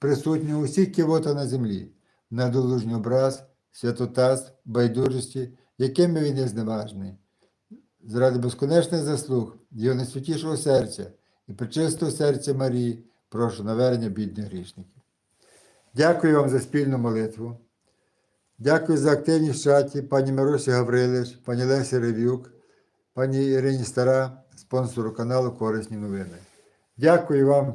присутню усіх кивота на землі, на долужній образ, святотаз, байдужості, якими він є зневажний. Заради безконечних заслуг Його найсвятішого серця і причистого серця Марії, прошу навернення бідних грішників. Дякую вам за спільну молитву. Дякую за активність в чаті пані Миросі Гаврилиш, пані Лесі Ревюк, пані Ірині Стара, спонсору каналу Корисні новини. Дякую вам